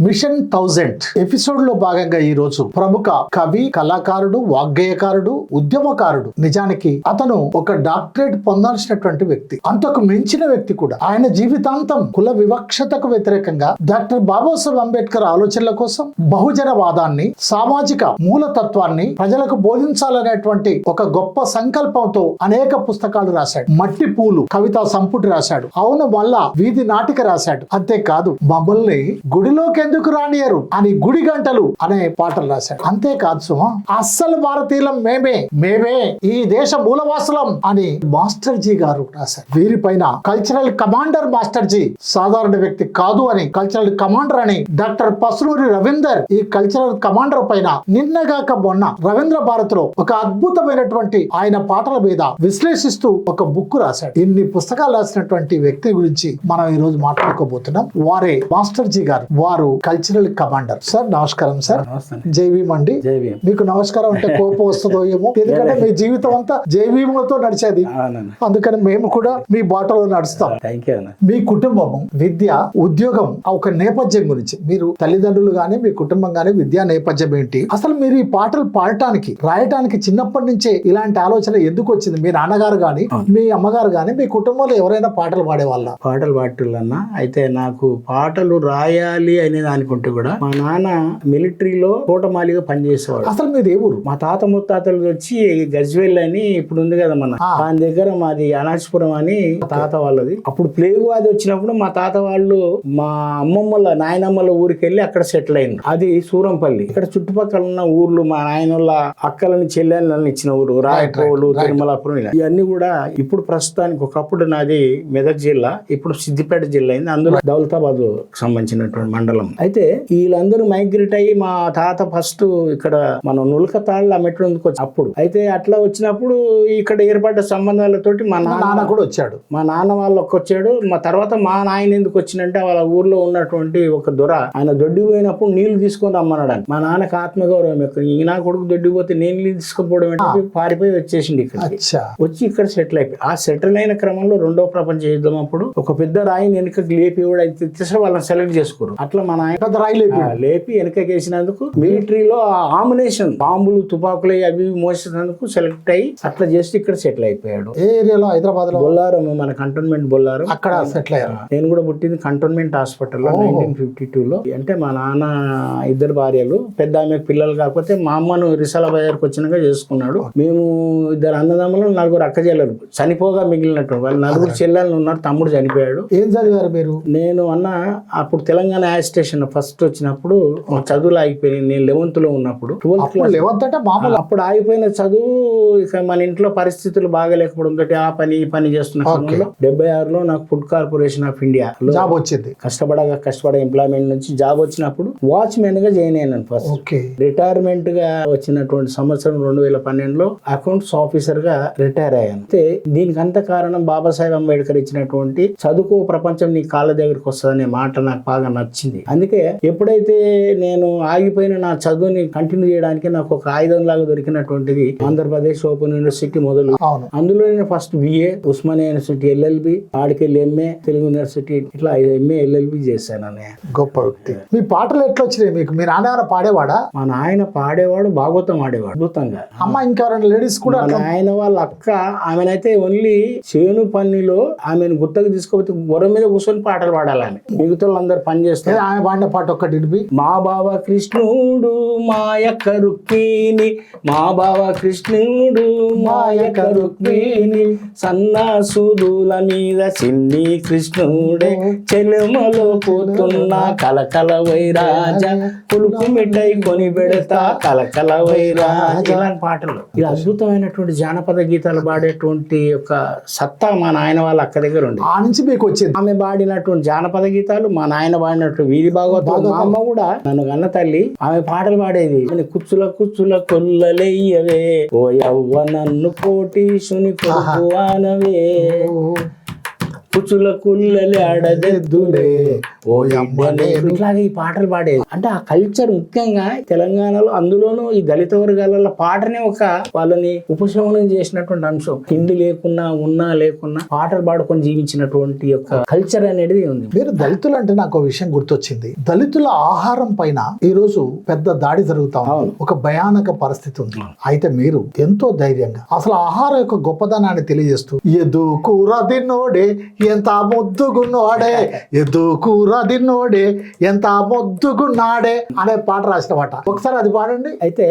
Machine thousand ఎపిసోడ్లో భాగంగా ఈ రోజు ప్రముఖ కవి కళాకారుడు వాగ్గేయకారుడు ఉద్యమకారుడు. నిజానికి అతను ఒక డాక్టరేట్ పొందాల్సినటువంటి వ్యక్తి. అంతకు మించిన వ్యక్తి కూడా. ఆయన జీవితాంతం కుల వివక్షతకు వ్యతిరేకంగా డాక్టర్ బాబాసాహెబ్ అంబేద్కర్ ఆలోచనల కోసం బహుజన వాదాన్ని సామాజిక మూలతత్వాన్ని ప్రజలకు బోధించాలనేటువంటి ఒక గొప్ప సంకల్పంతో అనేక పుస్తకాలు రాశాడు. మట్టి పూలు కవితా సంపుటి రాశాడు. అవును మళ్ళా వీధి నాటిక రాశాడు. అంతేకాదు మమ్మల్ని గుడిలోకి ఎందుకు రానియరు అని గుడి గంటలు అనే పాటలు రాశాడు. అంతేకాదు సుమ అస్సలు భారతీయులం మేమే మేమే ఈ దేశ మూలవాసులం అని మాస్టర్ జీ గారు రాశారు. వీరిపైన కల్చరల్ కమాండర్ మాస్టర్ జీ సాధారణ వ్యక్తి కాదు అని కల్చరల్ కమాండర్ అని డాక్టర్ పసులూరి రవీందర్ ఈ కల్చరల్ కమాండర్ పైన నిన్నగాక మొన్న రవీంద్ర భారత్లో ఒక అద్భుతమైనటువంటి ఆయన పాటల మీద విశ్లేషిస్తూ ఒక బుక్ రాశాడు. ఇన్ని పుస్తకాలు రాసినటువంటి వ్యక్తి గురించి మనం ఈ రోజు మాట్లాడుకోబోతున్నాం. వారే మాస్టర్ జీ గారు. వారు కల్చరల్ కమాండర్ సార్ నమస్కారం సార్ నమస్తే. జై భీమ్ అండి. మీకు నమస్కారం అంటే కోపం వస్తుందో ఏమో. ఎందుకంటే మీ జీవితం అంతా జై భీములతో నడిచేది. అందుకని మేము కూడా మీ బాటలో నడుస్తాం. మీ కుటుంబం విద్య ఉద్యోగం ఆ ఒక నేపథ్యం గురించి. మీరు తల్లిదండ్రులు గాని మీ కుటుంబం గాని విద్యా నేపథ్యం ఏంటి? అసలు మీరు ఈ పాటలు పాడటానికి రాయటానికి చిన్నప్పటి నుంచే ఇలాంటి ఆలోచన ఎందుకు వచ్చింది? మీ నాన్నగారు గాని మీ అమ్మగారు గాని మీ కుటుంబంలో ఎవరైనా పాటలు పాడేవాళ్ళ? పాటలు పాడుతున్నా అయితే నాకు పాటలు రాయాలి అనేది అనుకుంటే కూడా మా నాన్న మిలిటరీలో తోటమాలిగా పనిచేసేవాడు. అసలు మీరు ఏ ఊరు? మా తాత ముత్తాతలు వచ్చి గజ్వెల్ అని ఇప్పుడు ఉంది కదా మన. దాని దగ్గర మాది అనాచపురం అని తాత వాళ్ళది. అప్పుడు ప్లేగు వ్యాధి వచ్చినప్పుడు మా తాత వాళ్ళు మా అమ్మమ్మల నాయనమ్మల ఊరికి వెళ్ళి అక్కడ సెటిల్ అయింది అది సూరంపల్లి. ఇక్కడ చుట్టుపక్కల ఉన్న ఊర్లు మా నాయన అక్కలని చెల్లెళ్ళని ఇచ్చిన ఊరు. రాయకోలు. తిరుమలాపురం ఇవన్నీ కూడా ఇప్పుడు ప్రస్తుతానికి ఒకప్పుడు నాది మెదక్ జిల్లా ఇప్పుడు సిద్దిపేట జిల్లా అయింది. అందులో దౌలతాబాద్ సంబంధించినటువంటి మండలం. అయితే వీళ్ళందరూ మైగ్రేట్ అయ్యి మా తాత ఫస్ట్ ఇక్కడ మనం నులకతాళ్ళు అమ్మేటందుకు వచ్చి అప్పుడు. అయితే అట్లా వచ్చినప్పుడు ఇక్కడ ఏర్పడ్డ సంబంధాలతోటి మా నాన్న కూడా వచ్చాడు. మా నాన్న వాళ్ళకి వచ్చాడు. మా తర్వాత మా నాయన ఎందుకు వచ్చినంటే వాళ్ళ ఊర్లో ఉన్నటువంటి ఒక దొర ఆయన దొడ్డి పోయినప్పుడు నీళ్ళు తీసుకొని రమ్మన్నాడు అని. మా నాన్నకి ఆత్మగౌరవం ఎక్కువ. ఈ నా కొడుకు దొడ్డి పోతే నేను నీళ్ళు తీసుకుపోవడం ఏంటంటే పారిపోయి వచ్చేసింది ఇక్కడ వచ్చి ఇక్కడ సెటిల్ అయిపోయి. ఆ సెటిల్ అయిన క్రమంలో రెండో ప్రపంచ యుద్ధం అప్పుడు ఒక పెద్ద రాయిని వెనుకకి లేపి కూడా అయితే వాళ్ళని సెలెక్ట్ చేసుకోరు. అట్లా మన పెద్ద ఆ, లేపి వెనకకేసినందుకు మిలిటరీలో ఆమినేషన్ బాంబులు తుపాకులు అవి మోసినందుకు సెలెక్ట్ అయ్యి అట్లా చేసి ఇక్కడ సెటిల్ అయిపోయాడు. ఏ ఏరియాలో? హైదరాబాద్లో బొల్లారం మన కంటోన్మెంట్ బొల్లారం. అక్కడ సెటిల్ అయ్యారు. నేను కూడా పుట్టింది కంటోన్మెంట్ హాస్పిటల్లో నైన్టీన్ ఫిఫ్టీ టూలో. అంటే మా నాన్న ఇద్దరు భార్యలు పెద్ద ఆమె పిల్లలు కాకపోతే మా అమ్మను రిసాల బజార్కి వచ్చినాక చేసుకున్నాడు. మేము ఇద్దరు అన్నదమ్ములు నలుగురు అక్క చెల్లెలు. చనిపోగా మిగిలినట్టు వాళ్ళు నలుగురు చెల్లెలు ఉన్నారు తమ్ముడు చనిపోయాడు. ఏం చదివారు మీరు? నేను అన్న అప్పుడు తెలంగాణ యాజ్ స్టేషన్ ఫస్ట్ వచ్చినప్పుడు మా చదువులు ఆగిపోయినాయి. నేను లెవెన్త్లో ఉన్నప్పుడు ట్వెల్త్ లెవెంత్ అంటే మామూలు అప్పుడు ఆగిపోయిన చదువు ఇక మన ఇంట్లో పరిస్థితులు బాగాలేకపోవడం తోటి ఆ పని ఈ పని చేస్తున్న క్రమంలో డెబ్బై ఆరులో నాకు food corporation of India job వచ్చింది. కష్టపడగా కష్టపడే ఎంప్లాయ్మెంట్ నుంచి జాబ్ వచ్చినప్పుడు వాచ్మెన్గా జాయిన్ అయినాను ఫస్ట్ ఓకే. రిటైర్మెంట్గా వచ్చినటువంటి సంవత్సరం రెండు వేల పన్నెండులో అకౌంట్స్ ఆఫీసర్గా రిటైర్ అయ్యాను. అయితే దీనికి అంత కారణం బాబాసాహెబ్ అంబేద్కర్ ఇచ్చినటువంటి చదువుకో ప్రపంచం నీ కాళ్ళ దగ్గరికి వస్తుందనే మాట నాకు బాగా నచ్చింది. అందుకే ఎప్పుడైతే నేను ఆగిపోయిన నా చదువుని కంటిన్యూ చేయడానికి నాకు ఒక ఆయుధం లాగా దొరికినటువంటిది ఆంధ్రప్రదేశ్ ఓపెన్ యూనివర్సిటీ మొదలు. అందులో నేను first BA Osmania university LLB ఆడికెళ్ళి ఎంఏ తెలుగు యూనివర్సిటీ ఇట్లా ఎంఏ ఎల్ఎల్బి చేశాను గొప్ప వ్యక్తి. మీ పాటలు ఎట్లా వచ్చినాయి మీకు? మీ నాన్న పాడేవాడా? మా నాయన పాడేవాడు భాగవతం ఆడేవాడు అద్భుతంగా. అమ్మ ఇంకా రెండు లేడీస్ కూడా మా నాయన వాళ్ళ అక్క ఆమెనైతే ఓన్లీ చేను పనిలో ఆమెను గుత్తకు తీసుకుపోతే బొర మీద కూర్చొని పాటలు పాడాలి ఆమె. మిగతా వాళ్ళందరూ పని చేస్తారు. ఆమె పాడిన పాట ఒక్కటి వినిపి. మా బావ కృష్ణుడు మాయక రుక్మిణి మా బావ కృష్ణుడు మాయక రుక్మిణి సన్నాసుదుల మీద చిన్ని కృష్ణుడే చెలుమలో పోతున్న కలకల వైరాజ. పులుపు మిఠాయి కొని పెడతా కలకల వైరాజ. ఇలాంటి పాటలు. ఇది అద్భుతమైనటువంటి జానపద గీతాలు పాడేటువంటి ఒక సత్తా మా నాయన వాళ్ళ అక్క దగ్గర ఉంది. ఆ నుంచి మీకు వచ్చింది. ఆమె పాడినటువంటి జానపద గీతాలు మా నాయన పాడినట్టు వీధి భాగవతం. అమ్మ కూడా నన్ను కన్న తల్లి ఆమె పాటలు పాడేది. కుచ్చుల కుచ్చుల కొల్లలెయ్యవే ఓ యవ్వ నన్ను కోటీశుని కొడుకు ఆనవే. కుచుల కుల్లలి అడదెద్దులే. ఇట్లాగే ఈ పాటలు పాడేది. అంటే ఆ కల్చర్ ముఖ్యంగా తెలంగాణలో అందులోనూ ఈ దళిత వర్గాల పాటనే ఒక వాళ్ళని ఉపశమనం చేసినటువంటి అంశం. తిండి లేకున్నా ఉన్నా లేకున్నా పాటలు పాడుకొని జీవించినటువంటి యొక్క కల్చర్ అనేది ఉంది. మీరు దళితులు అంటే నాకు ఒక విషయం గుర్తొచ్చింది. దళితుల ఆహారం పైన ఈ రోజు పెద్ద దాడి జరుగుతా ఉంది. ఒక భయానక పరిస్థితి ఉంది. అయితే మీరు ఎంతో ధైర్యంగా అసలు ఆహారం యొక్క గొప్పదనాన్ని తెలియజేస్తూ ఎదు కూర తిన్నోడే ఎంత ముద్దుగున్నోడే ఎదు కూర తిన్నోడే ఎంత ముద్దుగున్నాడే అనే పాట రాసిన పాట ఒకసారి అది పాడండి. అయితే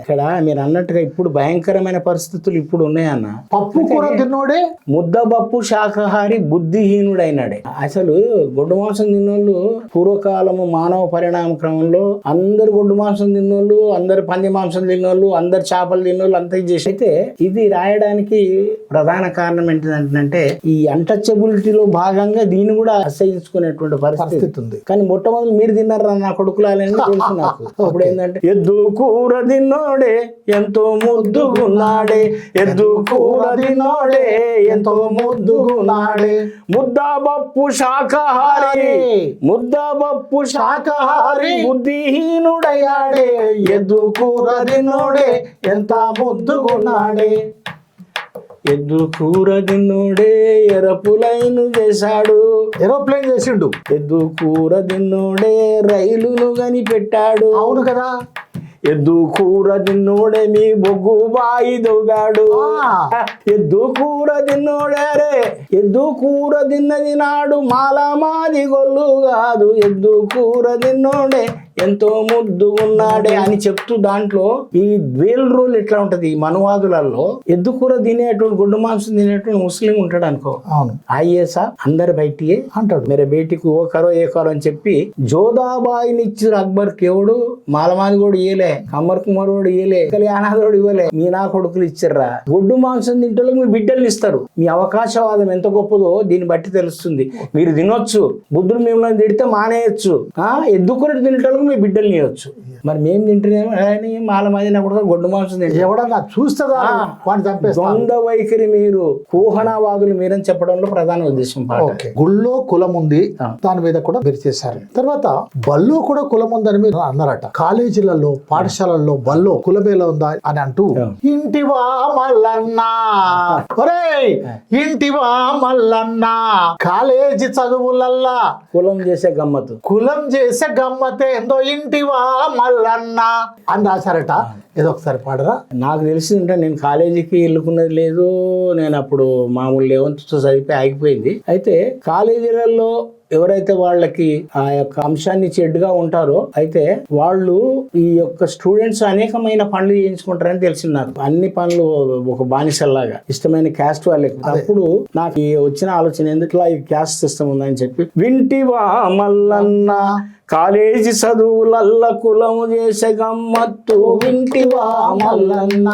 ఇక్కడ మీరు అన్నట్టుగా ఇప్పుడు భయంకరమైన పరిస్థితులు ఇప్పుడు ఉన్నాయన్న. పప్పు కూర తిన్నోడే? ముద్దబప్పు శాకాహారి బుద్ధిహీనుడైనాడే. అసలు గొడ్డు మాంసం తిన్నోళ్ళు పూర్వకాలము మానవ పరిణామ క్రమంలో అందరు గొడ్డు మాంసం తిన్నోళ్ళు అందరు పంది మాంసం తిన్నోళ్ళు అందరు చేపలు తిన్నోళ్ళు అంతా ఇది చేసి అయితే ఇది రాయడానికి ప్రధాన కారణం ఏంటంటే ఈ అన్టచబిలిటీలో భాగంగా దీన్ని కూడా అసహించుకునేటువంటి పరిస్థితి పరిస్థితి ఉంది కానీ మొట్టమొదటి మీరు తిన్నారా నా కొడుకులాలని తెలుసు నాకు. అప్పుడు ఏంటంటే ఎద్దు కూర తిన్నోడే ఎంతో ముద్దుగున్నాడే ఎద్దు కూర తిన్నోడే ఎంతో ముద్దుగున్నాడే ముద్దబప్పు శాకాహారి ముద్దబప్పు శాకాహారి బుద్ధిహీనుడయ్యాడే. ఎద్దు కూర తిన్నోడే ఎంత ముద్దుగున్నాడే ఎద్దు కూర తిన్నోడే ఎరపులైను చేశాడు. ఏరోప్లేన్ చేసిండు. ఎద్దు కూర తిన్నోడే రైలును కనిపెట్టాడు. అవును కదా. ఎద్దు కూర తిన్నోడే మీ బొగ్గు బాయి దొగాడు ఆ. ఎద్దు కూర తిన్నోడే రే ఎద్దు కూర తిన్నది నాడు మాల మాది గొల్లు కాదు. ఎద్దు కూర తిన్నోడే ఎంతో ముద్దుగున్నాడే అని చెప్తూ దాంట్లో ఈ వేల్ రూల్ ఎట్లా ఉంటది? మనువాదులలో ఎద్దు కూర తినేటువంటి గుడ్డు మాంసం తినేటువంటి ముస్లిం ఉంటాడు అనుకో. అవును. సాబ్ అందరు బయటియే. అంటాడు. మేరే బేటీకి ఓ కరో ఏ కరో అని చెప్పి జోదాబాయిని ఇచ్చారు అక్బర్ ఎవడు? మాలమాది కూడా ఇయ్యలే. కమ్మర్ కుమార్ కూడా ఇయ్యలే. కళ్యాణాదోడు ఇవ్వలే. మీ నా కొడుకులు ఇచ్చారా గుడ్డు మాంసం తింటోళ్ళకి మీ బిడ్డలు ఇస్తారు. మీ అవకాశవాదం ఎంత గొప్పదో దీన్ని బట్టి తెలుస్తుంది. మీరు తినొచ్చు. బుద్ధుడు మిమ్మల్ని తిడితే మానేయచ్చు. ఆ? ఎద్దుకుని తినేటోళ్ళకి మీ బిడ్డల్ని ఇవ్వచ్చు మరి మేము తింటున్నామో అని మాలమాది నా కొడుకు గొడ్డు మాంసం ఎవడన్నా చూస్తుందా వాడిని చంపేస్తా ద్వంద్వ వైఖరి మీరు కూహనావాదులు మీరని చెప్పడంలో ప్రధాన ఉద్దేశం గుళ్ళో కులం ఉంది. దాని మీద కూడా మీరు చేశారు. తర్వాత బల్లో కూడా కులం ఉందని మీరు అన్నారట. కాలేజీలలో పాఠశాలల్లో బల్లో కులమేళ ఉందా అని అంటూ. ఇంటివా మల్లన్నా. ఒరేయ్ ఇంటివా మల్లన్నా. కాలేజీ చదువులల్లా. కులం చేసే గమ్మత్తు. కులం చేసే గమ్మతే ఎందో ఇంటివా మల్లన్నా అని రాశారట. ఏదో ఒకసారి పాడరా. నాకు తెలిసిందంటే నేను కాలేజీకి వెళ్ళుకున్నది లేదు. నేను అప్పుడు మామూలు లెవెన్త్ చదివిపోయి ఆగిపోయింది. అయితే కాలేజీలలో ఎవరైతే వాళ్ళకి ఆ యొక్క అంశాన్ని చెడ్డుగా ఉంటారో అయితే వాళ్ళు ఈ యొక్క స్టూడెంట్స్ అనేకమైన పనులు చేయించుకుంటారని తెలిసింది నాకు. అన్ని పనులు ఒక బానిసల్లాగా ఇష్టమైన క్యాస్ట్ వాళ్ళకి. అప్పుడు నాకు ఈ వచ్చిన ఆలోచన ఎందుకు ఈ క్యాస్ట్ సిస్టమ్ ఉందని చెప్పి వింటివా మల్లన్న కాలేజీ చదువులల్ల కులము చేసే గమ్మత్తు. వింటివా మల్లన్న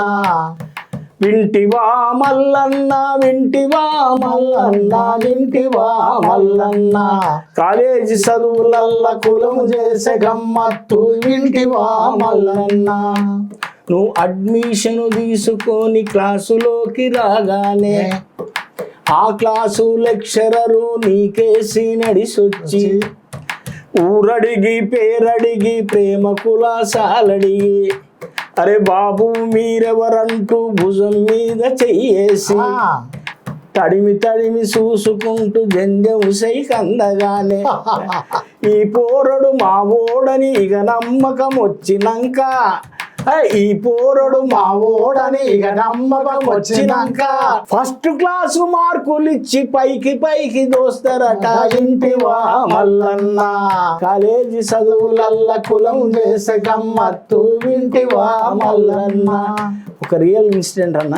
వింటివా మల్లన్న వింటివా మల్లన్న వింటివా మల్లన్న. కాలేజీ చదువులల్ల కులం చేసే గమ్మత్తు వింటివా మల్లన్న. నువ్వు అడ్మిషన్ తీసుకొని క్లాసులోకి రాగానే ఆ క్లాసు లెక్చరరు నీకేసి నడిసొచ్చి ఊరడిగి పేరడిగి ప్రేమ కులాసాలడిగి అరే బాబు మీరెవరంటూ భుజం మీద చెయ్యేసి. తడిమి తడిమి చూసుకుంటూ జంజం కందగానే ఈ పోరడు మా ఓడని ఇక నమ్మకం వచ్చినాక ఈ పోరడు మా ఓడని ఇక నమ్మకం వచ్చినాక ఫస్ట్ క్లాస్ మార్కులు ఇచ్చి పైకి పైకి దోస్తారట. ఇంటివా మల్లన్న కాలేజీ చదువులల్ల కులం చేసే గమ్మత్తు ఇంటివా మల్లన్న. ఒక రియల్ ఇన్సిడెంట్ అన్న.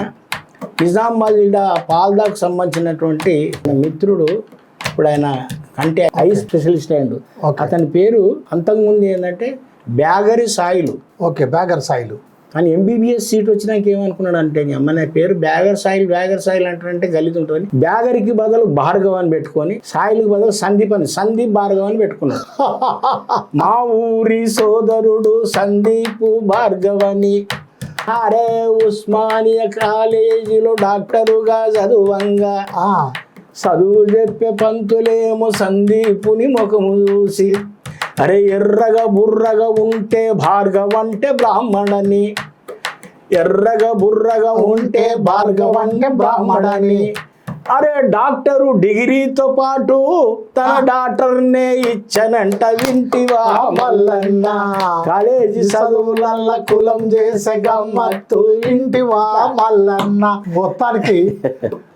నిజామాబాద్ ఈడ పాల్దాకు సంబంధించినటువంటి మిత్రుడు ఇప్పుడు ఆయన కంటి ఐ స్పెషలిస్ట్ అయ్యిండు. అతని పేరు అంతకుముందు ఏంటంటే బ్యాగరి సాయిలు. ఓకే బ్యాగర్ సాయిలు. కానీ ఎంబీబీఎస్ సీట్ వచ్చినాక ఏమనుకున్నాడు అంటే నీ అమ్మ నా పేరు బ్యాగర్ సాయిల్ బ్యాగర్ సాయిల్ అంటే గలిత ఉంటుంది బ్యాగరికి బదులు భార్గవ్ అని పెట్టుకొని సాయిల్కి బదులు సందీప్ అని సందీప్ భార్గవ్ అని పెట్టుకున్నాడు. మా ఊరి సోదరుడు సందీప్ భార్గవ్ అని అరే ఉస్మానియా కాలేజీలో డాక్టరుగా చదువంగా. చదువు చెప్పే పంతులేమో సందీపుని ముఖము చూసి అరే ఎర్రగా బుర్రగా ఉంటే భార్గవంటే బ్రాహ్మణని. ఎర్రగా బుర్రగా ఉంటే భార్గవంటే బ్రాహ్మణని. అరే డాక్టరు డిగ్రీతో పాటు తన డాక్టర్నే ఇచ్చనంట వింటివా మల్లన్న. కాలేజీ చదువులల్ల కులం చేసే గమ్మత్తు ఇంటివా మల్లన్న. మొత్తానికి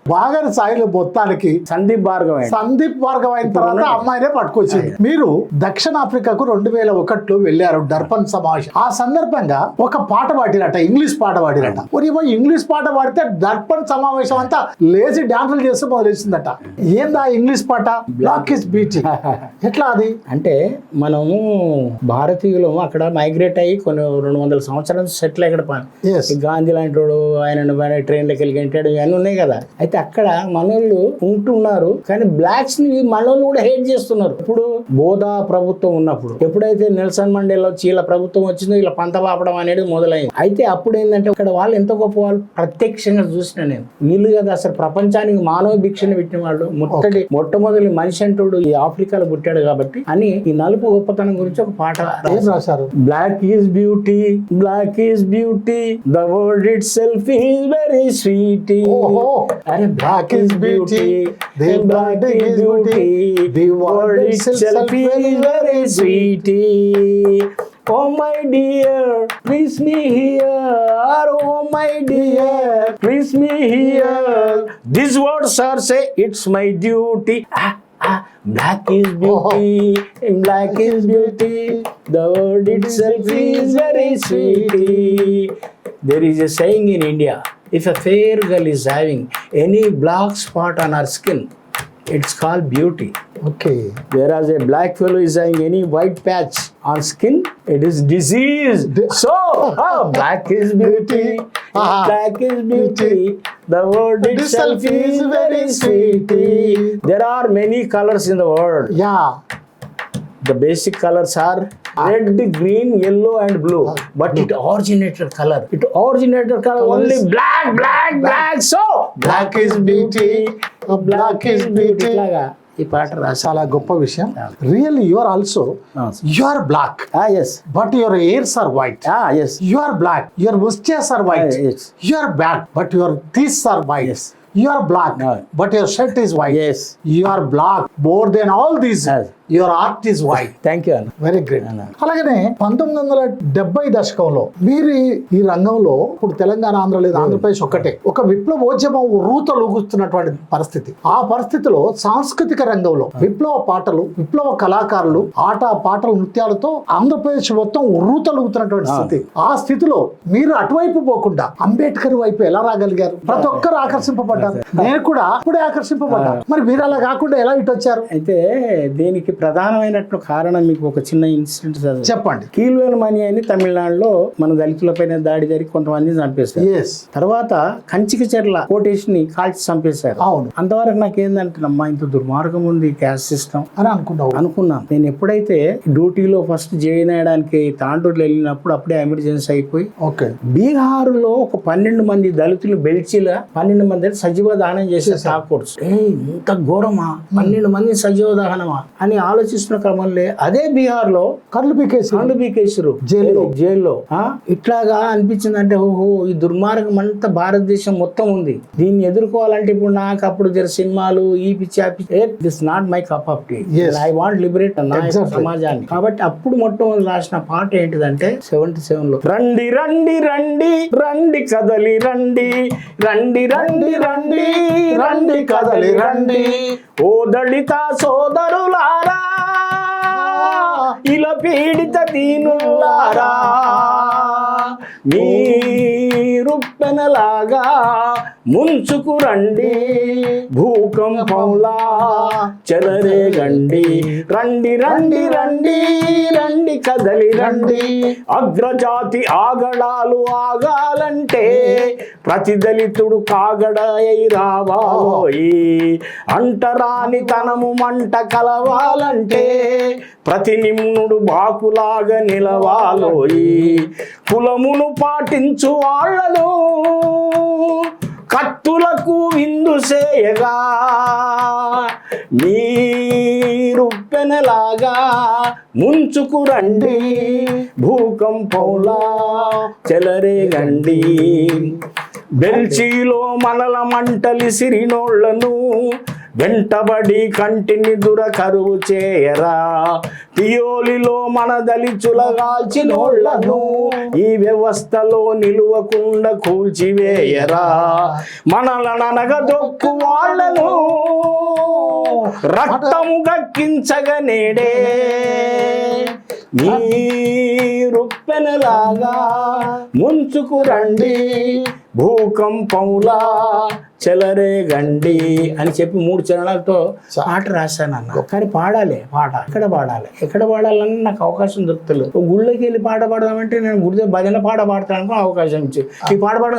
బాగా సాయిలు మొత్తానికి సందీప్ భార్గవ సందీప్ వర్గం అయిన తర్వాత అమ్మాయినే పట్టుకొచ్చింది. మీరు దక్షిణాఫ్రికాకు రెండు వేల ఒకటిలో వెళ్ళారు డర్పన్ సమావేశం. ఆ సందర్భంగా ఒక పాట పాడిరట ఇంగ్లీష్ పాట పాడిరట. ఒరేమో ఇంగ్లీష్ పాట పాడితే దర్పన్ సమావేశం అంతా లేచి డాన్సులు చేస్తూ మొదలేసిందట ఏందా ఇంగ్లీష్ పాట? బ్లాక్ ఇస్ బీటీ ఎట్లా అది? అంటే మనము భారతీయులము అక్కడ మైగ్రేట్ అయ్యి కొన్ని రెండు వందల సంవత్సరాల సెటిల్ ఈ గాంధీ లాంటి వాడు ఆయన ట్రైన్లోకి వెళ్ళి ఇవన్నీ ఉన్నాయి కదా. అయితే అక్కడ మనోళ్ళు ఉంటున్నారు. కానీ బ్లాక్స్ని మనోళ్ళు కూడా హేట్ చేస్తున్నారు. ఇప్పుడు బోధా ప్రభుత్వం ఉన్నప్పుడు ఎప్పుడైతే నెల్సన్ మండేలో వచ్చి ఇలా ప్రభుత్వం వచ్చిందో ఇలా పంత పాపడం అనేది మొదలైంది. అయితే అప్పుడు ఏంటంటే ఇక్కడ వాళ్ళు ఎంత గొప్ప వాళ్ళు? ప్రత్యక్షంగా చూసిన నేను. వీళ్ళు కదా అసలు ప్రపంచానికి మానవ భిక్షను పెట్టిన వాళ్ళు. మొట్టటి మొట్టమొదటి మనిషి అంటుడు ఈ ఆఫ్రికాలో పుట్టాడు కాబట్టి అని ఈ నలుపు గొప్పతనం గురించి ఒక పాట రాశారు. Black is beauty black is beauty the word itself is very sweet. అరే Black, is beauty, the black is beauty, the world itself is very sweet. Oh my dear, please me here. Oh my dear, please me here. These words are say it's my duty. Ah, ah, black is oh. beauty, black is beauty. The word itself is very sweet. There is a saying in India. If a fair girl is having any black spot on her skin, it's called beauty. Okay. Whereas a black fellow is having any white patch on skin, it is disease. So, ah, black is beauty. Ah, ah. Black is beauty. The word itself is very sweet. There are many colors in the world. Yeah. The basic colors are red, green, yellow, and blue. But it originated color. It originated color only black, black, black. So Black is beauty, black is beauty. ఇట్లాగా ఈ పాట రాసా చాలా గొప్ప విషయం real you are also you are black yes but your hairs are white yes you are black your mustaches are white Ah, yes. You are black but your teeth are white Yes. You are black Ah. But your shirt is white yes you are black more than all these Yes. your heart is white thank you అన్న very great అలా. అలాగనే పంతొమ్మిది వందల డెబ్బై దశకంలో మీరు ఈ- రంగంలో ఇప్పుడు తెలంగాణ ఆంధ్ర లేదు ఆంధ్రప్రదేశ్ ఒక్కటే. ఒక విప్లవోద్యమం రూతలూగుతున్నటువంటి పరిస్థితి. ఆ పరిస్థితిలో సాంస్కృతిక రంగంలో విప్లవ పాటలు విప్లవ కళాకారులు ఆట పాటలు నృత్యాలతో ఆంధ్రప్రదేశ్ మొత్తం రూతలూగుతున్నటువంటి స్థితి. ఆ స్థితిలో మీరు అటువైపు పోకుండా అంబేద్కర్ వైపు ఎలా రాగలిగారు? ప్రతి ఒక్కరు ఆకర్షింపబడ్డారు. నేను కూడా అప్పుడే ఆకర్షింపబడ్డా. మరి మీరు అలా కాకుండా ఎలా ఇటు వచ్చారు అయితే దీనికి ప్రధానమైనట్టు కారణం మీకు ఒక చిన్న ఇన్సిడెంట్ చెప్పండి. కీల్వేల్ మణి అని తమిళనాడులో మన దళితులపైన దాడి జరిగి కొంతమందిని చంపేశారు. ఎస్ తర్వాత కంచిక చెర్ల కోటేష్ని కాల్చి చంపేశారు. అవును. అంతవరకు నాకు ఏంటంటే అమ్మా ఇంత దుర్మార్గం ఉంది క్యాస్ట్ సిస్టమ్ అని అనుకున్నావు. అనుకున్నా నేను ఎప్పుడైతే డ్యూటీలో ఫస్ట్ జాయిన్ అయ్యడానికి తాండూరులో వెళ్ళినప్పుడు అప్పుడే ఎమర్జెన్సీ అయిపోయి ఓకే. బీహార్లో ఒక పన్నెండు మంది దళితులు బెల్చిలా పన్నెండు మంది సజీవ దహనం చేసే ఠాకూర్స్ ఏ ఇంత ఘోరమా? పన్నెండు మంది సజీవ దహనమా? అని ఆలోచిస్తున్న క్రమంలో అదే బీహార్లో కళ్ళు పీకేసి కాండు బీకేశ్వరు జైల్లో. జైల్లో? ఇట్లాగా అనిపించింది అంటే ఓహో ఈ దుర్మార్గం అంతా భారతదేశం మొత్తం ఉంది దీన్ని ఎదుర్కోవాలంటే ఇప్పుడు నాకు అప్పుడు జర సినిమాలు ఈ పిచ్చి ఆ పిచ్చి this not my cup of tea. I want liberate నా. సమాజాన్ని కాబట్టి అప్పుడు మొట్టమొదటి రాసిన పాట ఏంటిదంటే సెవెంటీ సెవెన్లో రండి రండి రండి రండి కదలి రండి రండి రండి రండి రండి కదలి రండి ఓ దళిత సోదరులారా ఇలా పీడిత దీనులారా మీరు పెనలాగా ముంచుకు రండి. భూకంపంలా చెలరేగండి రండి రండి రండి రండి కదలి రండి. అగ్రజాతి ఆగడాలు ఆగాలంటే ప్రతి దళితుడు కాగడై రావాలోయి. అంటరాని తనము మంట కలవాలంటే ప్రతి నిమ్నుడు బాకులాగా నిలవాలోయి. కులమును పాటించు వాళ్ళను. కత్తులకు విందు చేయగా మీరు పెనలాగా ముంచుకు రండి. భూకంపంలా చెలరేగండి బెల్చీలో మనల మంటలి సిరినోళ్ళను వెంటబడి కంటిని దుర కరువు చేయరా. పియోలిలో మన దళిచులగాల్చినోళ్ళను ఈ వ్యవస్థలో నిలువకుండా కూల్చివేయరా. మనలననగ దొక్కు వాళ్ళను రక్తము గక్కించగా నేడే. మీరుప్పెనలాగా ముంచుకు రండి. భూకంపంలా చెలరేగండి అని చెప్పి మూడు చరణాలతో పాట రాశాను అన్న కానీ పాడాలి పాట ఎక్కడ పాడాలి? ఎక్కడ పాడాలని నాకు అవకాశం దొరుకుతలేదు. గుళ్ళకి వెళ్ళి పాట పాడదామంటే నేను గుడి భజన పాట పాడతాను అవకాశం ఇచ్చి ఈ పాట పాడ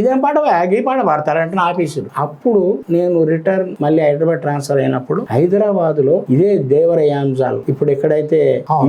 ఇదేం పాట? ఈ పాట పాడతారంటే నా ఆఫీసులు. అప్పుడు నేను రిటర్న్ మళ్ళీ హైదరాబాద్ ట్రాన్స్ఫర్ అయినప్పుడు హైదరాబాద్లో ఇదే దేవరయాంజాలు. ఇప్పుడు ఎక్కడైతే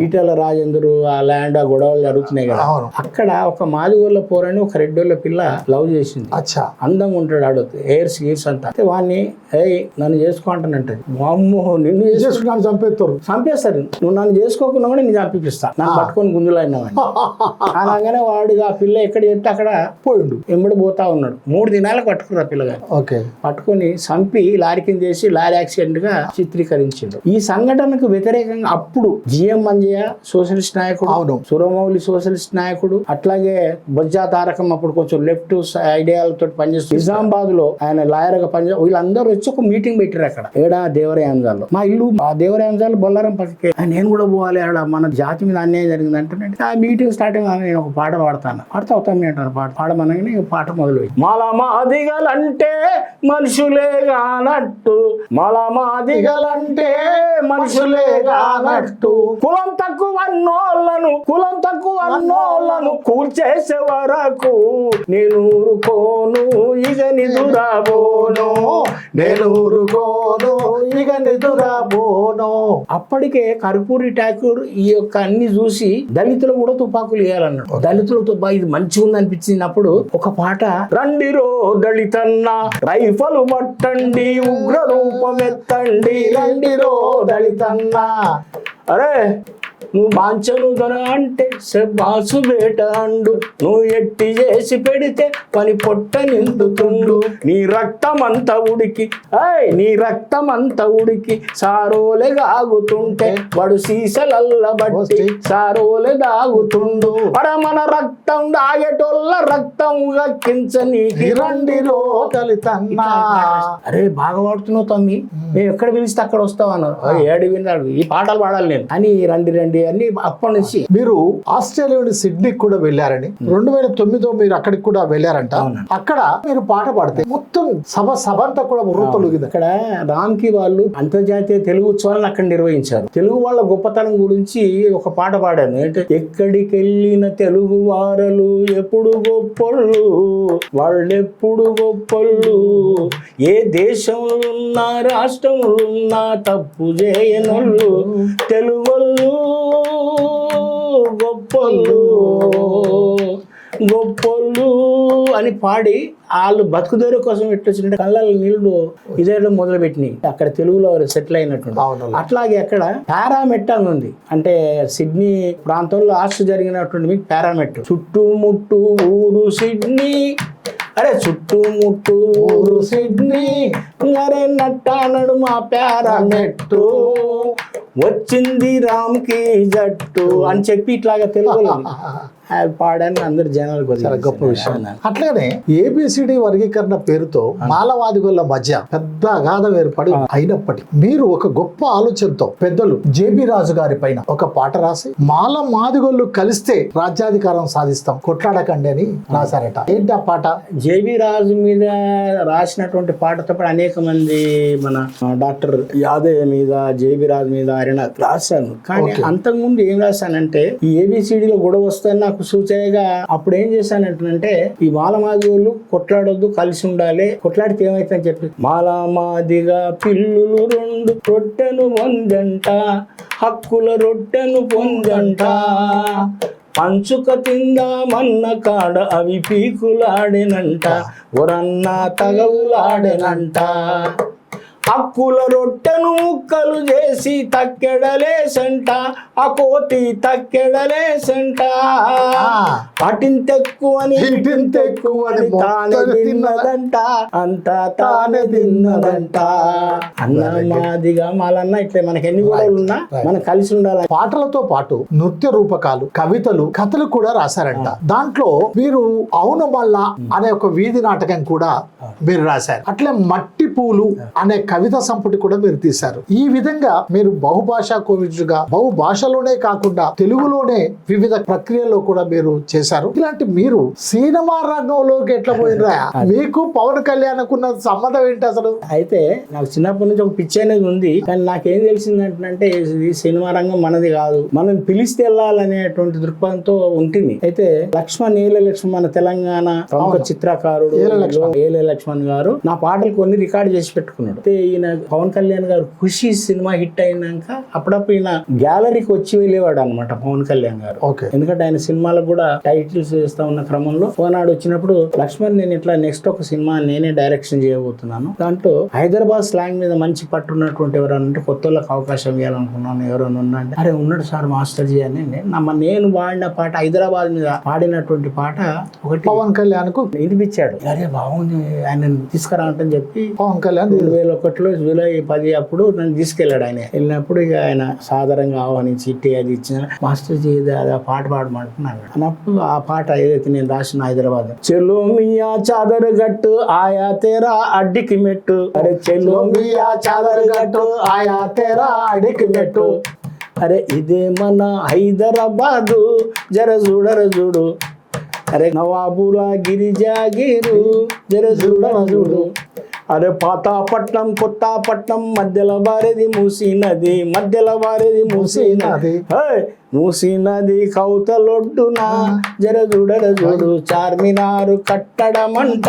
ఈటల రాజేంద్రు ఆ ల్యాండ్ ఆ గొడవలు జరుగుతున్నాయి కదా అక్కడ ఒక మాదిగోళ్ళ పోరని ఒక రెడ్డోళ్ళ పిల్ల లవ్ చేసింది. అచ్చా. అందంగా ఉంటాడు ఆడు. ఎయిర్స్ గీర్స్ అంతా. అయితే వాడిని ఏయ్ నన్ను చేసుకోంటానంటది అమ్మో నిన్ను చేసు చేసుకున్నాను చంపేస్తారు. చంపేస్తారు. నువ్వు నన్ను చేసుకోకుండా కూడా నేను చంపిస్తా నన్ను పట్టుకొని గుంజులు అయినావని అలాగనే వాడిగా ఆ పిల్ల ఎక్కడ చెప్తే అక్కడ పోయిండు. ఎంబడి పోతా ఉన్నాడు. మూడు దినాలకు పట్టుకున్నారు పిల్లగాని ఓకే. పట్టుకొని చంపి లారీ కింద చేసి లారీ యాక్సిడెంట్గా చిత్రీకరించిండు. ఈ సంఘటనకు వ్యతిరేకంగా అప్పుడు జిఎం మంజయ్య సోషలిస్ట్ నాయకుడు అవును. సురమౌలి సోషలిస్ట్ నాయకుడు అట్లాగే బొజ్జా తారకం అప్పుడు కొంచెం లెఫ్ట్ ఐడియాలతో పనిచేస్తూ నిజామాబాద్లో ఆయన లాయర్గా పనిచే వీళ్ళందరూ వచ్చి ఒక మీటింగ్ పెట్టారు అక్కడ. ఏడా దేవరయాంజాల్లో. మా ఇల్లు ఆ దేవరయాంజాలు బొల్లారం పక్కకే. నేను కూడా పోవాలి ఆడ మన జాతి మీద అన్యాయం జరిగింది అంటే ఆ మీటింగ్ స్టార్టింగ్ నేను ఒక పాట పాడతాను. పాడతా అవుతాను అంటారు పాట. పాడమనగానే పాట మొదలు మల మాదిగలంటే మనుషులే కానట్టు. మల మాదిగలంటే మనుషులే కానట్టు. కులం తక్కువ అన్నోళ్ళను కులం తక్కువ అన్నోళ్ళను కూల్చేసే వరకు నేను ఊరుకోను ఇక నిదురాబోను. నేను ఊరుకోను ఇక నిదురాబోను. అప్పటికే కర్పూరి ఠాకూర్ ఈ యొక్క అన్ని చూసి దళితులు కూడా తుపాకులు వేయాలన్నాడు. దళితులు తుపా ఇది మంచిగా ఉంది అనిపించినప్పుడు ఒక పాట రండిరో దళితన్న రైఫలు పట్టండి ఉగ్ర రూపమెత్తండి రండిరో దళితన్న. అరే నువ్వు బాంచను దొర అంటే బాసు బేట అండు నువ్వు ఎట్టి చేసి పెడితే పని పొట్ట నిండుతుండు. నీ రక్తం అంత ఉడికి ఏయ్ నీ రక్తం అంత ఉడికి సారోలే ఆగుతుంటే వాడు సీసలల్ల బట్టి సారోలే దాగుతుండు. అర మన రక్తం దాగేటోళ్ళ రక్తం గక్కించ నీకి రండిలో దళితన్నా అరే బాగా పాడుతున్నావు తమ్మి. మేము. ఎక్కడ పిలిస్తే అక్కడ వస్తావు అన్నారు. "ఓయ్, ఏడు విన్నాడు ఈ పాటలు పాడాలి నేను. అని రండి రండి అని అప్పటి నుంచి మీరు ఆస్ట్రేలియాలోని సిడ్నీకి కూడా వెళ్ళారని రెండు వేల తొమ్మిదిలో మీరు అక్కడికి కూడా వెళ్ళారంట. అక్కడ మీరు పాట పాడితే మొత్తం సభ సభ అంతా కూడా ఉరుతొలుగింది అక్కడ రామ్కి వాళ్ళు అంతర్జాతీయ తెలుగు ఉత్సవాలను అక్కడ నిర్వహించారు. తెలుగు వాళ్ళ గొప్పతనం గురించి ఒక పాట పాడాను. ఏంటంటే ఎక్కడికి వెళ్ళిన తెలుగు వారలు ఎప్పుడు గొప్పళ్ళు? వాళ్ళెప్పుడు గొప్పళ్ళు? ఏ దేశంలో ఉన్నా రాష్ట్రంలో ఉన్నా తప్పు చేయనోళ్ళు. తెలుగోళ్ళు గొప్పళ్ళు గొప్పళ్ళు అని పాడి వాళ్ళు బతుకుదేరు కోసం ఎట్టొచ్చింటే కళ్ళల్లో నీళ్ళు ఇదేయడం మొదలు పెట్టినాయి అక్కడ తెలుగులో సెటిల్ అయినట్టు అట్లాగే అక్కడ పారామెట్ అని ఉంది. అంటే సిడ్నీ ప్రాంతంలో ఆస్తి జరిగినటువంటి మీకు పారామెట్. చుట్టుముట్టు ఊరు సిడ్నీ. అరే చుట్టుముట్టు ఊరు సిడ్నీ. అరే నట్టానడు మా పారామెట్టు. వచ్చింది రామ్కి జట్టు అని చెప్పి ఇట్లాగా తెలుగులో పాడని అందరు జనాలకు చాలా గొప్ప విషయం. అట్లానే ఏబిసిడి వర్గీకరణ పేరుతో మాలవాదిగుల మధ్య పెద్ద అగాధం ఏర్పడి అయినప్పటికీ మీరు ఒక గొప్ప ఆలోచనతో పెద్దలు జేబి రాజు గారి పైన ఒక పాట రాసి మాల మాదిగోళ్ళు కలిస్తే రాజ్యాధికారం సాధిస్తాం కొట్లాడకండి అని రాశారట. ఏంటి ఆ పాట? జేబీ రాజు మీద రాసినటువంటి పాటతో పాటు అనేక మంది మన డాక్టర్ యాదయ్య మీద జేబీ రాజు మీద ఆయన రాశాను కానీ అంతకుముందు ఏం రాశానంటే ఈ ఏబిసిడిలో గొడవ వస్తే నాకు సూచనగా అప్పుడు ఏం చేశానంటే ఈ మాలమాదిగోళ్ళు కొట్లాడొద్దు కలిసి ఉండాలి. కొట్లాడితే ఏమైతుందని చెప్పి. మాలమాదిగా పిల్లులు రెండు రొట్టెను పొందంట హక్కుల రొట్టెను పొందంట. పంచుక తిందామన్న కాడ అవి పీకులాడినంట ఒరన్నా తగవులాడినంట. హక్కుల రొట్టెను ముక్కలు చేసి తక్కెడలేసంట ఆ కోతి తక్కెడలేసంట. అటింతెక్కువని ఇటింతెక్కువని తానే తిన్నదంట. అంతా తానే తిన్నదంట అన్న మాదిగా మలన్న ఇట్లా మనకి ఎన్ని గొడవలు ఉన్నా మనం కలిసి ఉండాలి. పాటలతో పాటు నృత్య రూపకాలు కవితలు కథలు కూడా రాశారంట. దాంట్లో మీరు అవును మళ్ళా అనే ఒక వీధి నాటకం కూడా మీరు రాశారు. అట్లే మట్టి పూలు అనే కవిత సంపుటి కూడా మీరు తీశారు. ఈ విధంగా మీరు బహుభాషా కోవిదుగా బహు భాషలోనే కాకుండా తెలుగులోనే వివిధ ప్రక్రియల్లో కూడా మీరు చేశారు. ఇలాంటి మీరు సినిమా రంగంలోకి ఎట్లా పోయినరా? మీకు పవన్ కళ్యాణ్ ఉన్న సంబంధం ఏంటి అసలు? అయితే నాకు చిన్నప్పటి నుంచి ఒక పిచ్చి అనేది ఉంది. కానీ నాకేం తెలిసిందంటే ఇది సినిమా రంగం మనది కాదు. మనం పిలిస్తే వెళ్ళాలనేటువంటి దృక్పథంతో ఉంటుంది. అయితే లక్ష్మణ్ ఏలే లక్ష్మణ్ మన తెలంగాణ ప్రముఖ చిత్రకారుడు. ఏలే లక్ష్మణ్ గారు నా పాటలు కొన్ని రికార్డ్ చేసి పెట్టుకున్నాడు. అయితే ఈయన పవన్ కళ్యాణ్ గారు ఖుషి సినిమా హిట్ అయినాక అప్పుడప్పుడు ఈయన గ్యాలరీకి వచ్చి వెళ్ళేవాడు అనమాట పవన్ కళ్యాణ్ గారు. ఓకే. ఎందుకంటే ఆయన సినిమాలకు కూడా టైటిల్స్ చేస్తా ఉన్న క్రమంలో పోనాడు వచ్చినప్పుడు లక్ష్మణ్ నేను ఇట్లా నెక్స్ట్ ఒక సినిమా నేనే డైరెక్షన్ చేయబోతున్నాను. దాంట్లో హైదరాబాద్ స్లాంగ్ మీద మంచి పట్టున్నటువంటి ఎవరైనా ఉంటే కొత్త వాళ్ళకి అవకాశం ఇవ్వాలనుకున్నాను ఎవరైనా ఉన్నా అంటే అరే ఉన్నాడు సార్ మాస్టర్ జీ అని నేను నమ్మ నేను పాడిన పాట హైదరాబాద్ మీద పాడినటువంటి పాట ఒకటి పవన్ కళ్యాణ్కు వినిపించాడు. అరే బాగుంది ఆయన తీసుకురా అని చెప్పి పవన్ కళ్యాణ్ రెండు వేల మొదట్లో జూలై పది అప్పుడు నన్ను తీసుకెళ్ళాడు ఆయన. వెళ్ళినప్పుడు ఇక ఆయన సాధారణంగా ఆహ్వానించి ఇట్టి అది ఇచ్చిన. మాస్టర్ జీ ఆ పాట పాడమంటున్నాడు. అన్నప్పుడు ఆ పాట ఏదైతే నేను రాసిన హైదరాబాద్. చెలో మియా చాదర్ గట్టు ఆయా తేరా అడ్డికి మెట్టు. అరే చెలో మియా చాదర్ గట్టు ఆయా తేరా అడ్డికి మెట్టు. అరే ఇదే మన హైదరాబాదు జర చూడర చూడు అరే నవాబులా గిరిజాగిరు జర చూడర చూడు అరే పాతాపట్నం కొత్తపట్నం మధ్యలో బారేది మూసీ నది మధ్యలో బారేది మూసీ నది హే! మూసీ నది కౌతలొడ్డున జర చూడర చూడు చార్మినారు కట్టడమంట.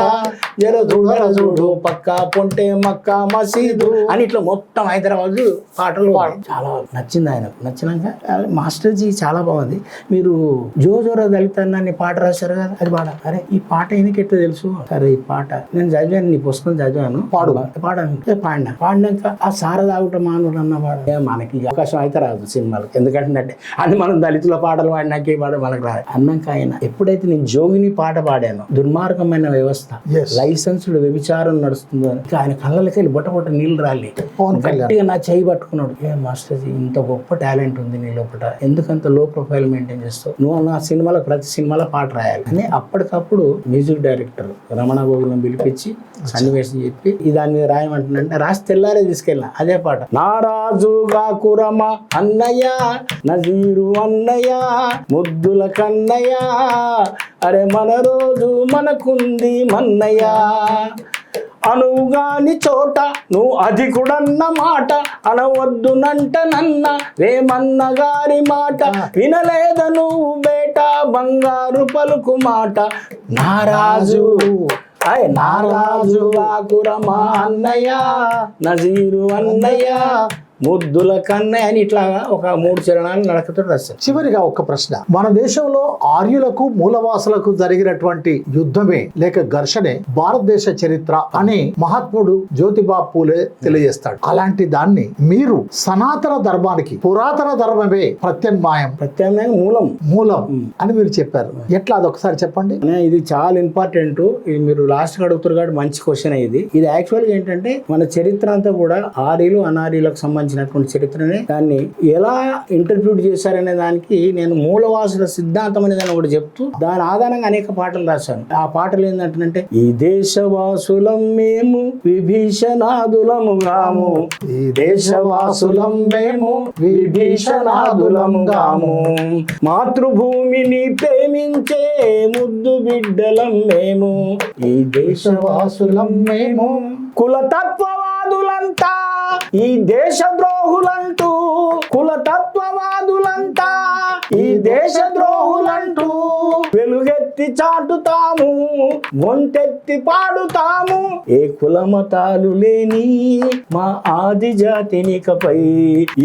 జర చూడర చూడు పక్క పొంటే మక్క మసీదు అని ఇట్లా మొత్తం హైదరాబాద్ పాటలు చాలా నచ్చింది ఆయనకు. నచ్చినాక ఆ, మాస్టర్ జీ చాలా బాగుంది. మీరు జోజోర దళితాన్ని అనే పాట రాశారు కదా అది పాడ అరే ఈ పాట ఈయనకి ఎట్లా తెలుసు? సరే ఈ పాట. నేను చదివాను నీ పుస్తకం చదివాను పాడు. పాడాను. పాడినా. పాడినాక ఆ సారదాగుట మానవుడు అన్న పాడ మనకి అవకాశం అయితే రాదు సినిమాలు. ఎందుకంటే అని మనం దళితుల పాటలు పాడినాక పాట మనకు రాదు. అన్నాక ఆయన ఎప్పుడైతే నేను జోగిని పాట పాడానో దుర్మార్గమైన వ్యవస్థ. లైసెన్స్డ్ వ్యభిచారం నడుస్తుందో ఆయన కళ్ళకి వెళ్ళి బొట్ట బొట్ట నీళ్ళు రాలి. గట్టిగా నా చేయి పట్టుకున్నాడు. ఏ మాస్టర్ జీ, ఇంత గొప్ప టాలెంట్ ఉంది నీ లోపల. ఎందుకంత లో ప్రొఫైల్ మెయింటైన్ చేస్తావు? నువ్వు నా సినిమాలో ప్రతి సినిమాలో పాట రాయాలి. అని అప్పటికప్పుడు మ్యూజిక్ డైరెక్టర్ రమణ గోగులం పిలిపించి సన్నివేశం చెప్పి దాని మీద రాసి తెల్లారే తీసుకెళ్ళిన అదే పాట. నారాజుగా కురమ అన్నయ్య నజీరు అన్నయ్య ముద్దుల కన్నయ్య. అరే మన రోజు మనకుంది మన్నయ్య. అనువుగాని చోట నువ్వు అది కూడన్న మాట అనవద్దునంట నన్న రేమన్న గారి మాట. వినలేద నువ్వు బేట బంగారు పలుకు మాట. నారాజు అయ్ నారాజు ఆకురమా అన్నయ్య. నజీరు అన్నయ్య. ముద్దుల కన్నయ్య అని ఇట్లా ఒక మూడు చరణాలు నడకతో రాశారు. చివరిగా ఒక ప్రశ్న. మన దేశంలో ఆర్యులకు మూలవాసులకు జరిగినటువంటి యుద్ధమే లేక ఘర్షణే భారతదేశ చరిత్ర అని మహాత్ముడు జ్యోతిబా పూలే తెలియజేస్తాడు. అలాంటి దాన్ని మీరు సనాతన ధర్మానికి పురాతన ధర్మమే ప్రత్యామ్నాయం. ప్రత్యామ్నాయంగా మూలం. మూలం అని మీరు చెప్పారు. ఎట్లా అది ఒకసారి చెప్పండి? ఇది చాలా ఇంపార్టెంట్ ఇది మీరు లాస్ట్ అడుగుతారు కాబట్టి మంచి క్వశ్చన్ ఇది. ఇది యాక్చువల్గా ఏంటంటే మన చరిత్ర అంతా కూడా ఆర్యులు అనార్యులకు సంబంధించినటువంటి చరిత్రని దాన్ని ఎలా ఇంటర్ప్రిట్ చేశారనే దానికి నేను మూలవాసుల సిద్ధాంతం అనే దాన్ని ఒకటి చెప్తూ దాని ఆధారంగా అనేక పాటలు రాశాను. ఆ పాటలు ఏంటంటే ఈ దేశవాసులం మేము విభీషణాదులము గాము. ఈ దేశవాసులం మేము విభీషణాదులం గాము. మాతృభూమిని ప్రేమించే ముద్దు బిడ్డలం మేము. ఈ దేశవాసులం మేము కులతత్వవాదులంతా ఈ దేశ ద్రోహులంటూ కులతత్వవాదులంతా ఈ దేశ ద్రోహులంటూ కీర్తి చాటుతాము ఒంటెత్తి పాడుతాము. ఏ కులమతాలు లేని మా ఆది జాతినికపై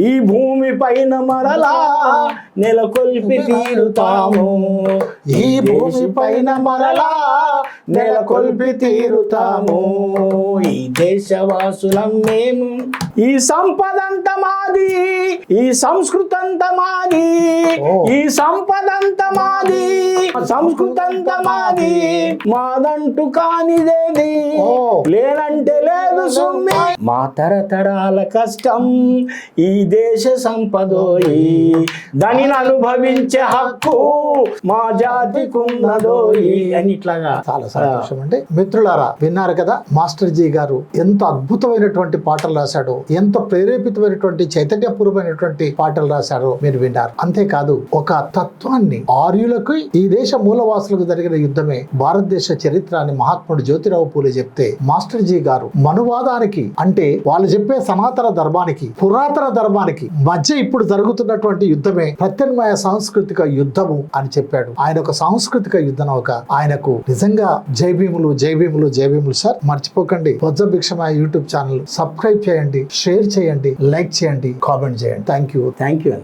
ఈ భూమి పైన మరలా నెలకొల్పి తీరుతాము. ఈ భూమి పైన మరలా నెలకొల్పి తీరుతాము. ఈ దేశవాసులం మేము ఈ సంపదంత మాది ఈ సంస్కృతంత మాది. ఈ సంపదంత మాది. మాది మాదంటూ కానిదేది? ఓ. లేనంటే లేదు సుమ్మి. మా తరతరాల కష్టం ఈ దేశ సంపదోయి దానిని అనుభవించే హక్కు మా జాతికున్నదోయి అని ఇట్లాగా. చాలా సంతోషం అండి. మిత్రులారా విన్నారు కదా మాస్టర్ జీ గారు ఎంత అద్భుతమైనటువంటి పాటలు రాశాడో ఎంత ప్రేరేపితమైనటువంటి చైతన్యపూర్వమైనటువంటి పాటలు రాశారో మీరు విన్నారు. అంతేకాదు ఒక తత్వాన్ని ఆర్యులకు ఈ దేశ మూలవాసులకు జరిగిన యుద్ధమే భారతదేశ చరిత్ర అని మహాత్ముడు జ్యోతిరావు పూలే చెప్తే మాస్టర్ జీ గారు మనువాదానికి అంటే వాళ్ళు చెప్పే సనాతన ధర్మానికి పురాతన ధర్మానికి మధ్య ఇప్పుడు జరుగుతున్నటువంటి యుద్ధమే ప్రత్యామ్నాయ సాంస్కృతిక యుద్ధము అని చెప్పాడు. ఆయన ఒక సాంస్కృతిక యుద్ధం ఒక ఆయనకు నిజంగా జై భీములు జై భీములు జై భీములు సార్. మర్చిపోకండి. Bojja Bhikshamaiah YouTube channel. Subscribe చేయండి షేర్ చేయండి లైక్ చేయండి కామెంట్ చేయండి. Thank you. Thank you